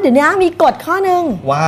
เดี๋ยวนี้มีกฎข้อหนึ่งว่า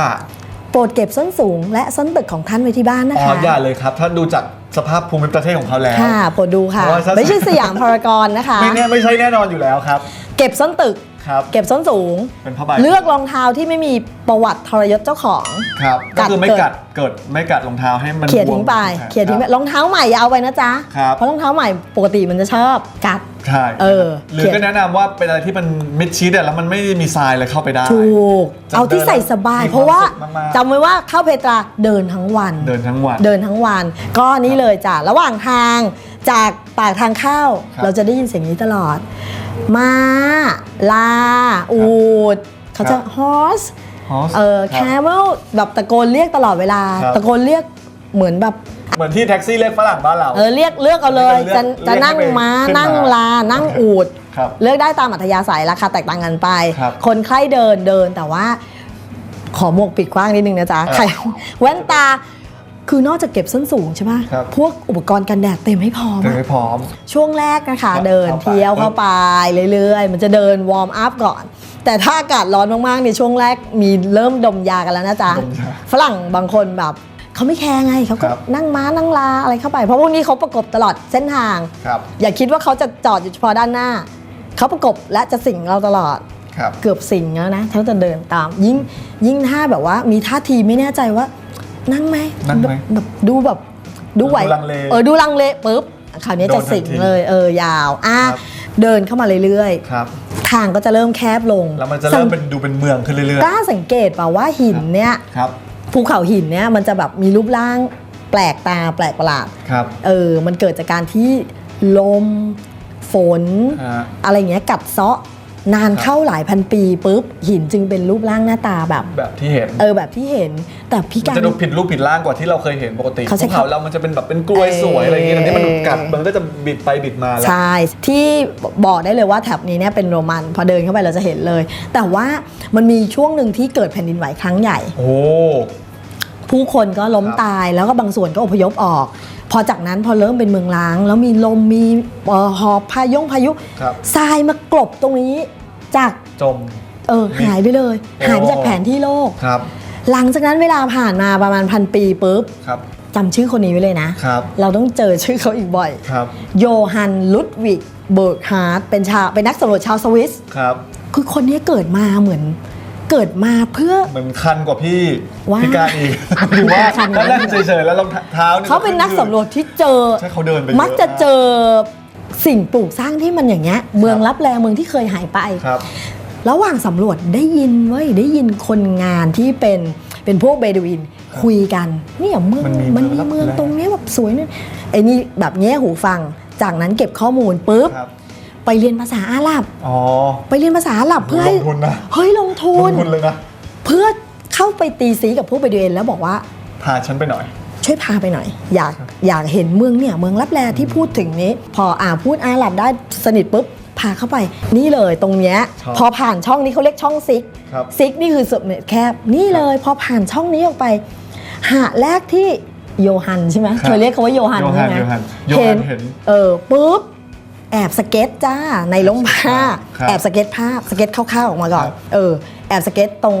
โปรดเก็บส้นสูง และส้นตึกของท่านไว้ที่บ้านนะอ๋อคะอย่าเลยครับ ถ้าดูจากสภาพภูมิประเทศของเขาแล้วค่ะโปรดดูค่ะเพราะว่าถ้าไม่ใช่สยามพารากอนนะคะ ไม่แน่ไม่ใช่แน่นอนอยู่แล้วครับ เก็บส้นตึก ครับเก็บส้นสูง เป็นผ้าใบเลือกรองเท้าที่ไม่มีประวัติทรยศเจ้าของ ครับกัก็ดคือไม่เกิดกัดเกิดไม่กัดรองเท้าให้มันเขี่ยทิ้งไปบวมเขี่ยทิ้งไปครับรองเท้าใหม่อย่าเอาไปนะจ๊ะครับเพราะรองเท้าใหม่ปกติมันจะชอบกัดใช่เออหรือเขียนก็แนะนำว่าเป็นอะไรที่มันมิดชิดอะแล้วมันไม่ได้มีทรายอะไรเข้าไปได้ถูกจะเอาที่ใส่สบายมีความเพราะว่าสุขมากๆจำไว้ว่าเข้าเพตราเดินทั้งวัน เดินทั้งวันเดินทั้งวัน ก็นี่เลยจ้ะระหว่างทางจากปากทางเข้าครับเราจะได้ยินเสียงนี้ตลอด ม้า ลา อูด เขาจะ horse ฮอสเออครับ camel แบบตะโกนเรียกตลอดเวลาครับตะโกนเรียกเหมือนแบบเหมือนที่แท็กซี่เรียกฝรั่งบ้านเรา เออเรียกเลือกเอาเลยเลือกจะเลือกจะนั่งให้ไปม้าขึ้นนั่งมาลา นั่งอูดครับเลือกได้ตามอัธยาศัยราคาแตกต่างกันไปครับคนไข้เดินเดินแต่ว่า ขอหมวกปิดกว้างนิดนึงนะจ๊ะอะใครแว่นตา คือนอกจากเก็บส้นสูงใช่ปะครับพวกอุปกรณ์กันแดดเต็มให้พร้อมเดินอะไม่พร้อมช่วงแรกนะคะครับเดินเข้าไป เที่ยวเข้าไปเรื่อยๆ มันจะเดินวอร์มอัพก่อน แต่ถ้าอากาศร้อนมากๆในช่วงแรกมีเริ่มดมยากันแล้วนะจ๊ะ ดมยาฝรั่งบางคนแบบเขาไม่แคร์ไงเขาก็ครับ นั่งม้านั่งลาอะไรเข้าไป เพราะพวกนี้เขาประกบตลอดเส้นทาง ครับ อย่าคิดว่าเขาจะจอดอยู่เฉพาะด้านหน้า เขาประกบและจะสิงเราตลอด ครับ เกือบสิงแล้วนะเขาจะเดินตาม ยิ่งยิ่งถ้าแบบว่ามีท่าทีไม่แน่ใจว่า นั่งไหมนั่งไหมแบบแบบดูแบบดูไหวดูลังเลเออดูลังเลปุ๊บคราวนี้จะสิงโดนทันทีเลยเออยาวอะครับ เดินเข้ามาเรื่อยครับ ๆ ทางก็จะเริ่มแคบลงแล้วมันจะเริ่มเป็นดูเป็นเมืองขึ้นเรื่อยกล้าสังเกตเปล่าว่าหินเนี่ยๆ ครับ ภูเขาหินเนี่ยมันจะแบบมีรูปร่างแปลกตาแปลกประหลาด ครับ เออ มันเกิดจากการที่ลม ฝน ฮะอะไรเงี้ยกัดเซาะ นานเข้าหลายพันปีปุ๊บหินจึงเป็นรูปร่างหน้าตาแบบแบบที่เห็น เออแบบที่เห็นแต่พี่มันการจะดูผิดรูปผิดร่างกว่าที่เราเคยเห็นปกติเขาใช้ภูเขาเรามันจะเป็นแบบเป็นกลวยสวยอะไรอย่างเงี้ยแต่นี่มันกัดมันก็จะบิดไปบิดมาแล้วใช่ที่บอกได้เลยว่าแถบนี้เนี่ยเป็นโรมันพอเดินเข้าไปเราจะเห็นเลย แต่ว่ามันมีช่วงหนึ่งที่เกิดแผ่นดินไหวครั้งใหญ่ โอ้ผู้คนก็ล้มครับตายแล้วก็บางส่วนก็อพยพออก พอจากนั้นพอเริ่มเป็นเมืองล้าง แล้วมีลมมีเอ่อหอบพายงพายุครับทรายมากลบตรงนี้ จากจม เออหายไปเลย โอ้ หายไปจากแผนที่โลก ครับ หลังจากนั้นเวลาผ่านมาประมาณพันปีปุ๊บครับ จำชื่อคนนี้ไว้เลยนะ ครับ เราต้องเจอชื่อเขาอีกบ่อย ครับ โยฮันลุดวิกเบิร์กฮาร์ดเป็นชาวเป็นนักสำรวจชาวสวิส ครับ คือคนนี้เกิดมาเหมือน เกิดมาเพื่อเหมือนคันกว่าพี่ว้าวพี่การอีกหรือว่าคันกถ้าว่านั่งเฉยๆแล้วรองเท้ายเขาเป็นนักสำรวจที่เจอ ใช่เขาเดินไปเยอะมักจะเจอ สิ่งปลูกสร้างที่มันอย่างเงี้ยเมืองรับแลเมืองที่เคยหายไปครับระหว่างสำรวจได้ยินเว้ยได้ยินคนงานที่เป็นเป็นพวกเบดูอินคุยกันเนี่ยเมืองมันมีมันมีเมืเมือองงลับแลตรงเนี้ยแบบสวยเนี่ยไอ้นี่แบบแง่หูฟัง จากนั้นเก็บข้อมูลปุ๊บครับไปเรียนภาษาอาหรับอ๋อไปเรียนภาษาอาหรับเพื่อให้ลงทุนนะเฮ้ยลงทุลนงทุนเลยนะเพื่อเข้าไปตีซีกับพวกเบดูอินแล้วบอกว่าพาฉันไปหน่อย ช่วยพาไปหน่อย อยากอยากเห็นเมืองเนี่ยเมืองรับแลที่พูดถึงนี้ พออ่าพูดอาหรับได้สนิทปุ๊บพาเข้าไปนี่เลยตรงเนี้ยชอบพอผ่านช่องนี้เขาเรียกช่องซิกครับซิกนี่คือสุดแคบนี่เลยพอผ่านช่องนี้ออกไป หาแรกที่โยฮันใช่ไหมครับเธอเรียกเขาว่าโยฮันโยฮัใช่นไหมโยฮันโยฮันเห็นเออปุ๊บแอบสเก็ตจ้าในล้มผ้าครับแอบสเก็ตภาพสเก็ตคร่าวๆออกมาก่อนครับ เออ แอบสเก็ตตรง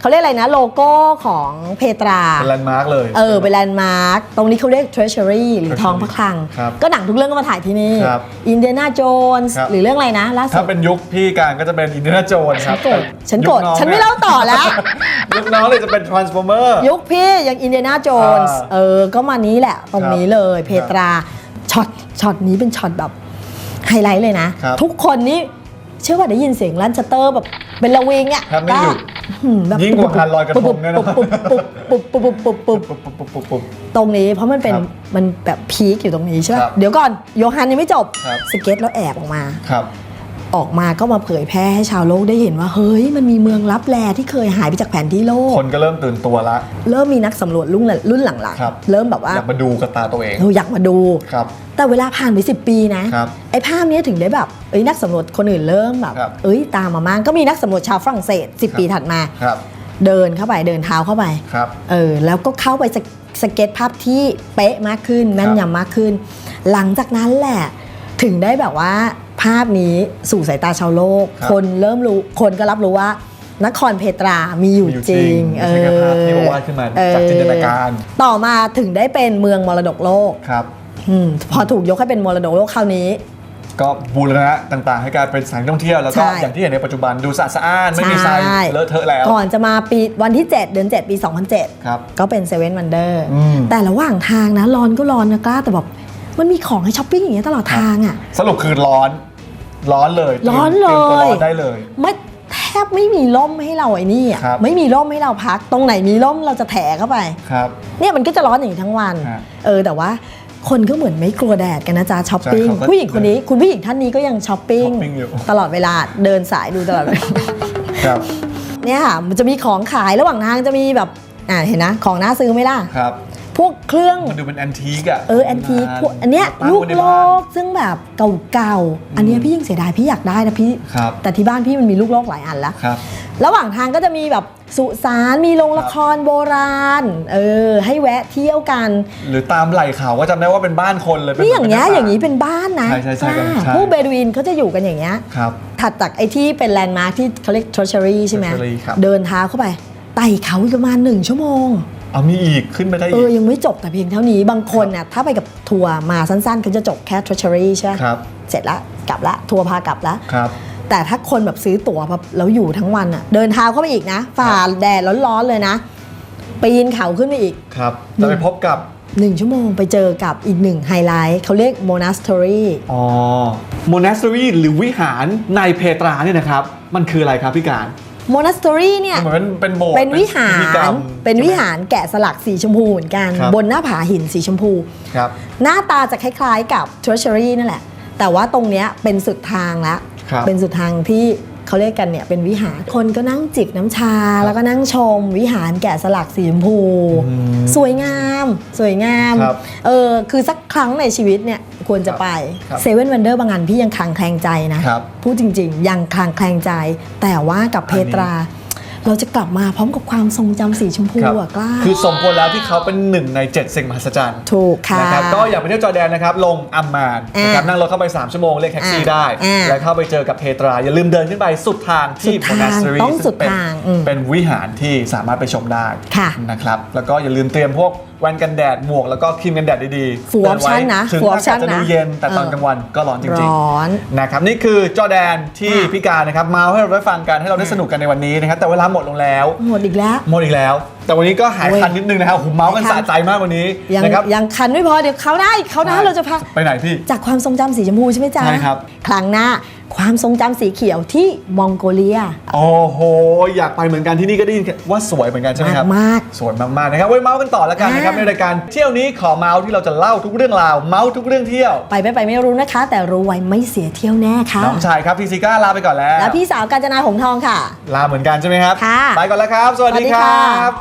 เขาเรียกอะไรนะโลโก้ของเพตรา เป็นแลนด์มาร์กเลย เออเป็นแลนด์มาร์คตรงนี้เขาเรียก treasury หรือทองพระคลัง ครับก็หนังทุกเรื่องก็มาถ่ายที่นี่ ครับอินเดียนาโจนส์ครับ หรือเรื่องอะไรนะล่าสุถ้าดเป็นยุคพี่การก็จะเป็นอินเดียนาโจนครับฉันโกรธฉันโกรธยุคองฉันไม่เล่าต่อแล้ว ยุคน้องเลยจะเป็น transformer ยุคพี่ยังอินเดียนาโจนส์อ่าเออ ก็มานี้แหละ ตรงนี้เลยเพตราช็อตช็อตนี้เป็นช็อตแบบไฮไลท์เลยนะ ครับทุกคนนี่เชื่อว่าได้ยินเสียงลันสเตอร์แบบ เป็นระวิงอะแทบไม่หยุดอืมแบบยิ่งกว่าการลอยกระทงเนี่ยนะปุ๊บปุ๊บปุ๊บปุ๊บปุ๊บปุ๊บปุ๊บปุ๊บปุ๊บปุ๊บปุ๊บปุ๊บ ตรงนี้เพราะมันเป็นครับมันแบบพีคอยู่ตรงนี้ใช่ครัป่ะบเดี๋ยวก่อนโยฮันยังไม่จบครับ สเก็ตแล้วแอบออกมา ครับ ออกมาก็มาเผยแพร่ให้ชาวโลกได้เห็นว่า เฮ้ย มันมีเมืองลับแลที่เคยหายไปจากแผนที่โลก คนก็เริ่มตื่นตัวละ เริ่มมีนักสำรวจรุ่นรุ่นหลังครับ ๆ เริ่มแบบว่าอยากมาดูกับตาตัวเอง เราอยากมาดู ครับ แต่เวลาผ่านไป 10 ปีนะครับไอ้ภาพเนี้ยถึงได้แบบเอ้ยนักสำรวจคนอื่นเริ่มแบบครับ เอ้ยตามมามั่งก็มีนักสำรวจชาวฝรั่งเศส 10 ปีถัดมา ครับ เดินเข้าไปเดินเท้าเข้าไป ครับ เออแล้วก็เข้าไปสเกสเก็ตภาพที่เป๊ะมากขึ้นแม่นยำมากขึ้น หลังจากนั้นแหละ ถึงได้แบบว่าภาพนี้สู่สายตาชาวโลกครับคนเริ่มรู้คนก็รับรู้ว่านครเพตรามีอยู่มีอยู่จจริริงงไม่ใช่แค่ภาพที่บอกว่าขึ้นมาจากจินตนาการ ต่อมาถึงได้เป็นเมืองมรดกโลกครับอมพอถูกยกให้เป็นมรดกโลกคราวนี้ ก็บูรณะต่างๆ ให้กลายเป็นสถานที่ท่องเที่ยวแล้วก็ใช่อย่างที่เห็นในปัจจุบันดูสะอาดสะอ้านไม่มีทรายใช่เลอะเทอะแล้ว ก่อนจะมาปีวันที่ 7 เดือน 7 ปี 2007ครับก็เป็นเซเว่นวันเดอร์อืมแต่ระหว่างทางนะร้อนก็ร้อนนะกล้าแต่แบบ มันมีของให้ช้อปปิ้งอย่างเงี้ยตลอดทางอะ สรุปคือร้อน ร้อนเลยร้อนตมตัวเลยร้อนได้เลย ไม่แทบไม่มีร่มให้เราไอ้นี่อะครับ ไม่มีร่มให้เราพัก ตรงไหนมีร่มเราจะแถเข้าไป ครับ เนี่ยมันก็จะร้อนอย่างนี้ทั้งวัน ฮะเออแต่ว่าคนก็เหมือนไม่กลัวแดดกันนะจ๊ะช้อปปิ้งใช่เขาก็ผู้หญิงคนนี้คุณผู้หญิงท่านนี้ก็ยังช้อปปิ้งช้อปปิ้งอยู่ ตลอดเวลาเดินสายดูตลอดเวลา ครับ เนี่ยค่ะมันจะมีของขายระหว่างทางจะมีแบบอ่าเห็นนะ ของน่าซื้อไหมล่ะ ครับ พวกเครื่องมันดูเป็นแอนทีกอะเออแอนทีคพวกอันเนี้ยตั้งลูกไว้ในโลบ้านกซึ่งแบบเก่าๆ อันเนี้ยพี่ยังเสียดายพี่อยากได้นะพี่ครับแต่ที่บ้านพี่มันมีลูกโลกหลายอันแล้วครับระหว่างทางก็จะมีแบบสุสานมีโรงละครโบราณ เออ ให้แวะเที่ยวกัน หรือตามไหล่เขาก็จำได้ว่าเป็นบ้านคนเลยนี่อย่างเงี้ยป็อย่างนี้เป็นบ้านนะ ใช่ใช่ใช่กล้าใช่พวกเบดูอินเขาจะอยู่กันอย่างเงี้ยครับถัดจากไอ้ที่เป็นแลนด์มาร์คที่เขาเรียก treasury ใช่ไหม treasury ครับเดินเท้าเข้าไปไต่เขาอีกประมาณหนึ่งชั่วโมง เอามีอีกขึ้นไปได้เออีอกยังไม่จบแต่เพียงเท่านี้บางคนน่ะถ้าไปกับทัวร์มาสั้นๆเขาจะจบแค่ treasury ใช่ไหมครับ เสร็จละกลับละทัวร์พากลับละครับ แต่ถ้าคนแบบซื้อตั๋วแบบแล้วอยู่ทั้งวันอะเดินเท้าเข้าไปอีกนะ ฝ่าแดดร้อนๆเลยนะปีนเขาขึ้นไปอีกครับจะไปพบกับหนึ่งชั่วโมงไปเจอกับอีกหนึ่งไฮไลท์เขาเรียก monastery อ๋อ monastery หรือวิหารในเพตราเนี่ยนะครับ มันคืออะไรครับพี่การ monastery เนี่ยมันเหมือนเป็นเป็นโบสถ์เป็นวิหาพิธีกรมเป็นวิใช่ไมหารแกะสลักสีชมพูเหมือนกันครับบนหน้าผาหินสีชมพูครับหน้าตาจะคล้ายๆกับ treasury นั่นแหละ แต่ว่าตรงเนี้ยเป็นสุดทางแล้วครับเป็นสุดทางที่ เขาเรียกกันเนี่ยเป็นวิหาร คนก็นั่งจิบน้ำชา แล้วก็นั่งชม วิหารแกะสลักสีชมพูอืมสวยงาม สวยงามครับเออคือสักครั้งในชีวิตเนี่ยควรจะไปครับเซเว่นวันเดอร์บางอันพี่ยังคลางแคลงใจนะครับพูดจริง ๆ ยังคลางแคลงใจ แต่ว่ากับเพตรา เราจะกลับมาพร้อมกับความทรงจำสีชมพูครับอะกล้า คือสมควรแล้วที่เขาเป็นหนึ่งใน 7 สิ่งมหัศจรรย์ถูกค่ะ นะครับก็อยากไปเที่ยวจอร์แดนนะครับลงอัมมานนะครับอะนั่งรถเข้าไป 3 ชั่วโมงเรียกแท็กซี่อะได้ อะแล้วเข้าไปเจอกับเพตรา อย่าลืมเดินขึ้นไปสุดทางที่ สุดทาง monastery ต้องซึ่สุดเป็นทางอืมเป็นวิหารที่สามารถไปชมได้ค่ะ นะครับแล้วก็อย่าลืมเตรียมพวก แว่นกันแดดหมวกแล้วก็ครีมกันแดดดีๆ full เดิไว้ option นะถึง full อากาศ option จะดูนะเย็นแต่ตอนเออกลางวันก็ร้อนจริงร้อนๆนะครับนี่คือจอร์แดนที่ค่ะพี่การนะครับมาให้เราได้ฟังกันให้เราได้สนุกกันในวันนี้นะครับแต่เวลาหมดลงแล้ว หมดอีกแล้วหมดอีกแล้ว แต่วันนี้ก็หายโอ้ยคันนิดนึงนะครับผมเมาส์กันหายคัสะนใจมากวันนี้ยังนะครับยังคันไม่พอเดี๋ยวเขาวหน้าอีกเขาวหน้าเราจะพาไปไหนพี่จากความทรงจำสีชมพูใช่ไหมจ๊ะใช่ครับครั้งหน้าความทรงจำสีเขียวที่มองโกเลีย โอ้โห อยากไปเหมือนกันที่นี่ก็ได้ยินว่าสวยเหมือนกันใช่ไหมครับ มาก สวยมากๆนะครับ ไว้เมาส์กันต่อแล้วกันนะครับอ่าในรายการเที่ยวนี้ขอเมาส์ที่เราจะเล่าทุกเรื่องราว เมาส์ทุกเรื่องเที่ยว ไปไม่ไปไม่รู้นะคะ แต่รู้ไว้ไม่เสียเที่ยวแน่ค่ะ น้องชายครับพี่ซิก้าลาไปก่อนแล้ว และพี่สาวกาญจนาหงส์ทองค่ะ ลาเหมือนกันใช่ไหมครับค่ะไปก่อนแล้วครับ สวัสดีสวัสดีคค่ะรับ